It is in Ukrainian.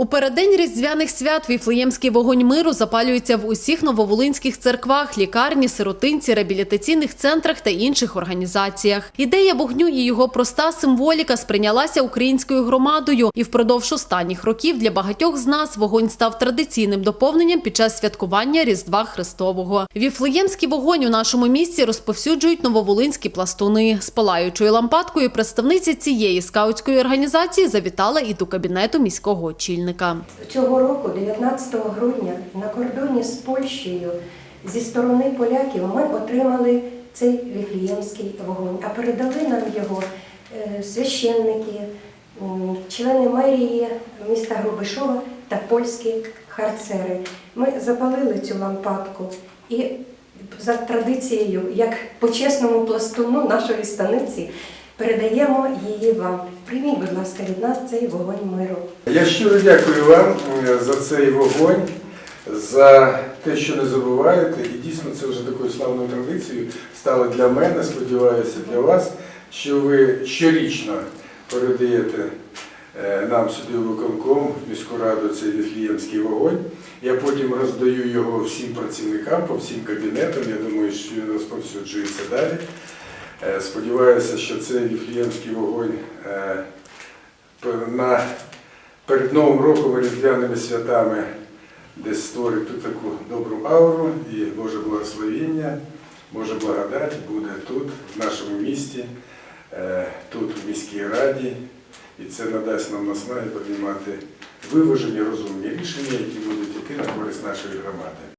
У переддень різдвяних свят віфлеємський вогонь миру запалюється в усіх нововолинських церквах, лікарні, сиротинці, реабілітаційних центрах та інших організаціях. Ідея вогню і його проста символіка сприйнялася українською громадою, і впродовж останніх років для багатьох з нас вогонь став традиційним доповненням під час святкування Різдва Христового. Віфлеємський вогонь у нашому місті розповсюджують нововолинські пластуни. З палаючою лампадкою представниця цієї скаутської організації завітала і до кабінету міського очільника. Цього року, 19 грудня, на кордоні з Польщею зі сторони поляків ми отримали цей віфліємський вогонь, а передали нам його е, священники, члени мерії міста Грубишова та польські харцери. Ми запалили цю лампадку і за традицією, як почесному пластуну нашої станиці, передаємо її вам. Прийміть, будь ласка, від нас цей вогонь миру. Я щиро дякую вам е, за цей вогонь, за те, що не забуваєте. І дійсно це вже такою славною традицією стало для мене, сподіваюся, для вас, що ви щорічно передаєте е, нам сюди в виконком, міську раду цей віфліємський вогонь. Я потім роздаю його всім працівникам, по всім кабінетам. Я думаю, що він розповсюджується далі. Е, Сподіваюся, що цей віфліємський вогонь е, на перед Новим роком і різдвяними святами десь створить тут таку добру ауру і Боже благословіння, Божа благодать буде тут, в нашому місті, е, тут, в міській раді. І це надасть нам наснаги піднімати виважені, розумні рішення, які будуть йти на користь нашої громади.